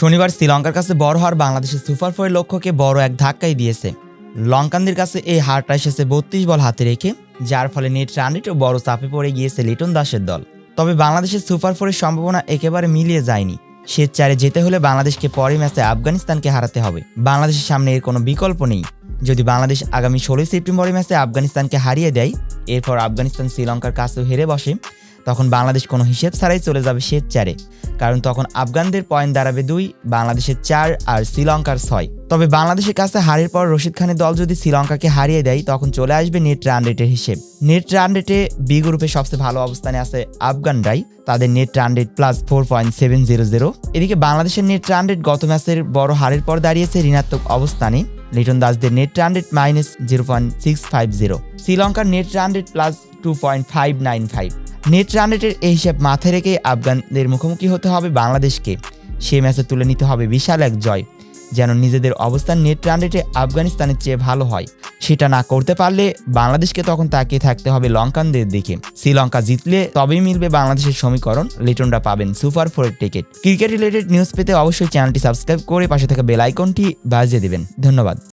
শনিবার শ্রীলঙ্কার কাছে বড় হওয়ার বাংলাদেশের সুপার ফোরের লক্ষ্যকে বড় এক ধাক্কাই দিয়েছে। লঙ্কানদের কাছে এই হারটা এসেছে বত্রিশ বল হাতে রেখে, যার ফলে নেট রানরেটও বড় চাপে পড়ে গিয়েছে লিটন দাসের দল। তবে বাংলাদেশের সুপার ফোরের সম্ভাবনা একেবারে মিলিয়ে যায়নি। সে চারে যেতে হলে বাংলাদেশকে পরের ম্যাচে আফগানিস্তানকে হারাতে হবে। বাংলাদেশের সামনে এর কোনো বিকল্প নেই। যদি বাংলাদেশ আগামী ষোলোই সেপ্টেম্বরের ম্যাচে আফগানিস্তানকে হারিয়ে দেয়, এরপর আফগানিস্তান শ্রীলঙ্কার কাছেও হেরে বসে। তখন বাংলাদেশ কোনো হিসেব ছাড়াই চলে যাবে সে চারে। কারণ তখন আফগানদের পয়েন্ট দাঁড়াবে দুই, বাংলাদেশের চার আর শ্রীলঙ্কার ছয়। তবে বাংলাদেশের কাছে হারের পর রশিদ খানের দল যদি শ্রীলঙ্কাকে হারিয়ে দেয়, তখন চলে আসবে নেট রান রেটের হিসেব। নেট রান রেটে বি গ্রুপে সবচেয়ে ভালো অবস্থানে আছে আফগানরাই। তাদের net run rate plus four point seven zero zero এদিকে বাংলাদেশের নেট রান রেট গত ম্যাচের বড় হারের পর দাঁড়িয়েছে ঋণাত্মক অবস্থানে। Liton দাসদের net run rate minus zero point six five zero শ্রীলঙ্কার net run rate plus two point five nine five net run রেটের এই হিসাব মাথায় রেখে আফগানদের মুখোমুখি হতে হবে বাংলাদেশকে। সে ম্যাচে তুলে নিতে হবে বিশাল এক জয়, যেন নিজেদের অবস্থান নেট রান রেটে আফগানিস্তানের চেয়ে ভালো হয়। সেটা না করতে পারলে বাংলাদেশকে তখন তাকিয়ে থাকতে হবে লঙ্কানদের দিকে। শ্রীলঙ্কা জিতলে তবেই মিলবে বাংলাদেশের সমীকরণ। লিটনরা পাবেন সুপার ফোরের টিকিট। ক্রিকেট রিলেটেড নিউজ পেতে অবশ্যই চ্যানেলটি সাবস্ক্রাইব করে পাশে থাকা বেল আইকনটি বাজিয়ে দেবেন। ধন্যবাদ।